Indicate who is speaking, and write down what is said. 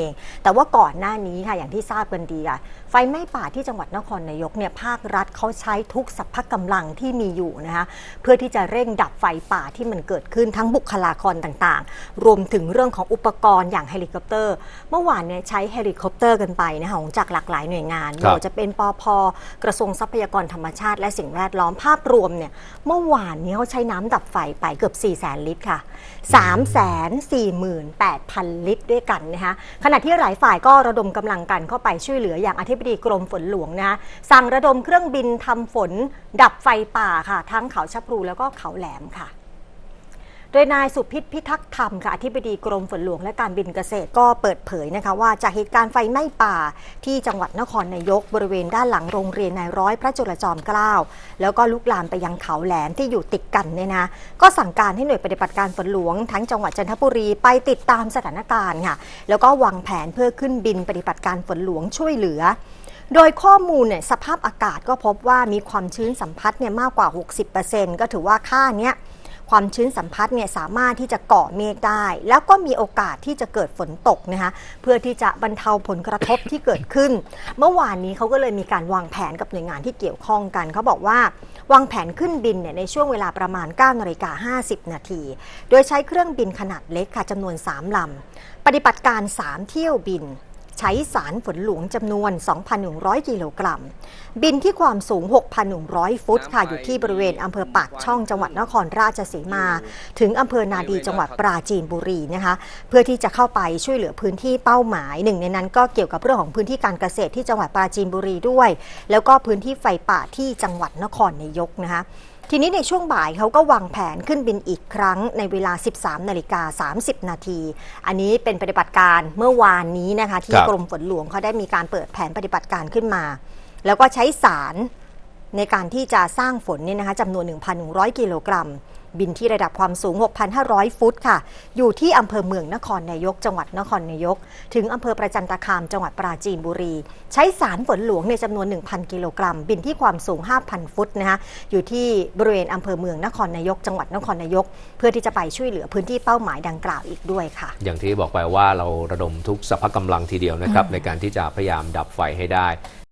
Speaker 1: เองแต่ว่าก่อนหน้านี้ค่ะอย่างที่ทราบกันดีค่ะไฟไหม้ป่าที่จังหวัดนครนายกเนี่ยภาครัฐเขาใช้ทุกสรรพกำลังที่มีอยู่นะคะเพื่อที่จะเร่งดับไฟป่าที่มันเกิดขึ้นทั้งบุคลากรต่างๆ รวมถึงเรื่องของอุปกรณ์อย่างเฮลิคอปเตอร์ เมื่อวานเนี่ยใช้เฮลิคอปเตอร์กันไปนะคะของจากหลากหลายหน่วยงาน
Speaker 2: ครับ
Speaker 1: ไม่ว่าจะเป็นปอพกระทรวงทรัพยากรธรรมชาติ และสิ่งแวดล้อมภาพรวมเนี่ยเมื่อวานนี้เขาใช้น้ำดับไฟไปเกือบ4 0 0 0 0 0ลิตรค่ะ3 4 8 0 0 0 ลิตรด้วยกันนะคะขณะที่หลายฝ่ายก็ระดมกำลังกันเข้าไปช่วยเหลืออย่างอธิบดีกรมฝนหลวงนะคะสั่งระดมเครื่องบินทำฝน ดับไฟป่าค่ะ ทั้งเขาชัพรูแล้วก็เขาแหลมค่ะ โดยนายสุพิษพิทักษ์ธรรมค่ะอธิบดีกรมฝนหลวงและการบินเกษตรก็เปิดเผยนะคะว่าจากเหตุการณ์ไฟไหม้ป่าที่จังหวัดนครนายก บริเวณด้านหลังโรงเรียนนายร้อยพระจุลจอมเกล้าแล้วก็ลุกลามไปยังเขาแหลมที่อยู่ติดกันเนี่ยนะก็สั่งการให้หน่วยปฏิบัติการฝนหลวง ทั้งจังหวัดจันทบุรีไปติดตามสถานการณ์ค่ะแล้วก็วางแผนเพื่อขึ้นบินปฏิบัติการฝนหลวงช่วยเหลือโดยข้อมูลเนี่ยสภาพอากาศก็พบว่ามีความชื้นสัมผัสเนี่ยมากกว่า 60%ก็ถือว่าค่าเนี้ย ความชื้นสัมผัสเนี่ยสามารถที่จะเกาะเมฆได้ แล้วก็มีโอกาสที่จะเกิดฝนตกนะคะเพื่อที่จะบรรเทาผลกระทบที่เกิดขึ้น เมื่อวานนี้เขาก็เลยมีการวางแผนกับหน่วยงานที่เกี่ยวข้องกันเขาบอกว่าวางแผนขึ้นบินเนี่ยในช่วงเวลาประมาณ9นาฬิกา50 นาที โดยใช้เครื่องบินขนาดเล็กค่ะจำนวน 3 ลำ ปฏิบัติการ 3 เที่ยวบิน ใช้สารฝนหลวงจำนวน 2,100 กิโลกรัม บินที่ความสูง 6,100 ฟุตค่ะ อยู่ที่บริเวณอำเภอปากช่องจังหวัดนครราชสีมา ถึงอำเภอนาดีจังหวัดปราจีนบุรีนะคะ เพื่อที่จะเข้าไปช่วยเหลือพื้นที่เป้าหมายหนึ่งในนั้นก็เกี่ยวกับเรื่องของพื้นที่การเกษตรที่จังหวัดปราจีนบุรีด้วย แล้วก็พื้นที่ไฟป่าที่จังหวัดนครนายกนะคะ ทีนี้ในช่วงบ่ายเขาก็วางแผนขึ้นบินอีกครั้งในเวลา 13 นาฬิกา 30 นาที อันนี้เป็นปฏิบัติการเมื่อวานนี้นะคะ ที่
Speaker 2: ครับ
Speaker 1: กรมฝนหลวงเขาได้มีการเปิดแผนปฏิบัติการขึ้นมา แล้วก็ใช้สารในการที่จะสร้างฝนเนี่ยนะคะจำนวน 1,100 กิโลกรัม บินที่ระดับความสูง 6,500 ฟุตค่ะ อยู่ที่อำเภอเมืองนครนายก จังหวัดนครนายก ถึงอำเภอประจันตคามจังหวัดปราจีนบุรี ใช้สารฝนหลวงในจำนวน 1,000 กิโลกรัม บินที่ความสูง 5,000 ฟุตนะคะอยู่ที่บริเวณอำเภอเมืองนครนายก จังหวัดนครนายก เพื่อที่จะไปช่วยเหลือพื้นที่เป้าหมายดังกล่าวอีกด้วยค่ะ
Speaker 2: อย่างที่บอกไปว่าเราระดมทุกสรรพกำลังทีเดียวนะครับในการที่จะพยายามดับไฟให้ได้